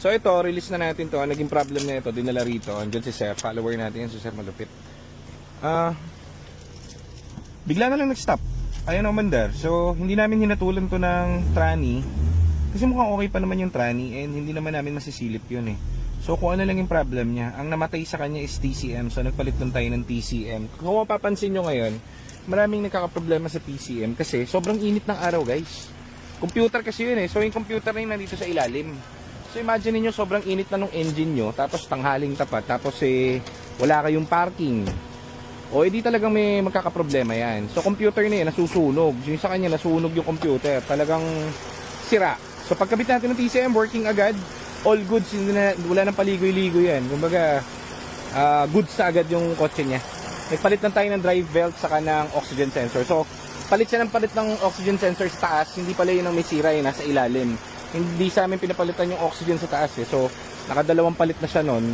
So ito, release na natin to. Naging problem na ito, dinala rito. Andyan si Sir, follower natin yan, si Sir Malupit. Ah, bigla na lang nag-stop. Ayun naman there. So, hindi namin hinatulan to ng trani. Kasi mukhang okay pa naman yung trani and hindi naman namin masisilip yun eh. So, kung ano lang yung problem niya, ang namatay sa kanya is TCM. So, nagpalit lang tayo ng TCM. Kung mapapansin nyo ngayon, maraming nagkakaproblema sa TCM kasi sobrang init ng araw guys. Computer kasi yun eh. So, yung computer na yun nandito sa ilalim. So, imagine niyo sobrang init na nung engine nyo, tapos tanghaling tapat, tapos eh, wala kayong parking. O edi talagang may magkakaproblema yan. So computer na yan, nasusunog. Yung sa kanya, nasunog yung computer. Talagang sira. So pagkabit natin ng TCM, working agad. All goods, na, wala nang paligoy-ligoy yan. Kumbaga, ah, goods agad yung kotse niya. Nagpalit lang tayo ng drive belt saka ng oxygen sensor. So, palit siya ng palit ng oxygen sensor sa taas. Hindi pala yun ang may sira yun, nasa ilalim. Hindi sa amin pinapalitan yung oxygen sa taas eh. So, nakadalawang palit na siya nun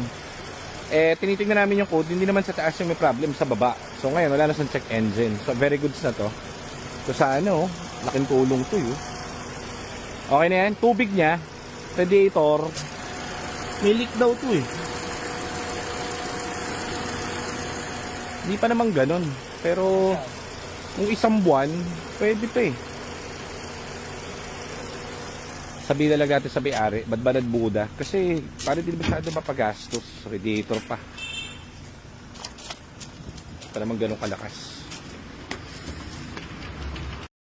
eh tinitingnan namin yung code, hindi naman sa taas yung may problem sa baba. So ngayon wala na sa check engine. So very goods na to. So sa ano, oh, laking tulong to yun. Okay na yan, tubig niya, radiator, may leak daw to eh. Hindi pa naman ganun. Pero kung isang buwan, pwede pa eh. Sabi talaga natin sa may-ari, ba't ba nagbuda? Kasi para di masyado mapagastos. Radiator pa. Pa naman ganun kalakas.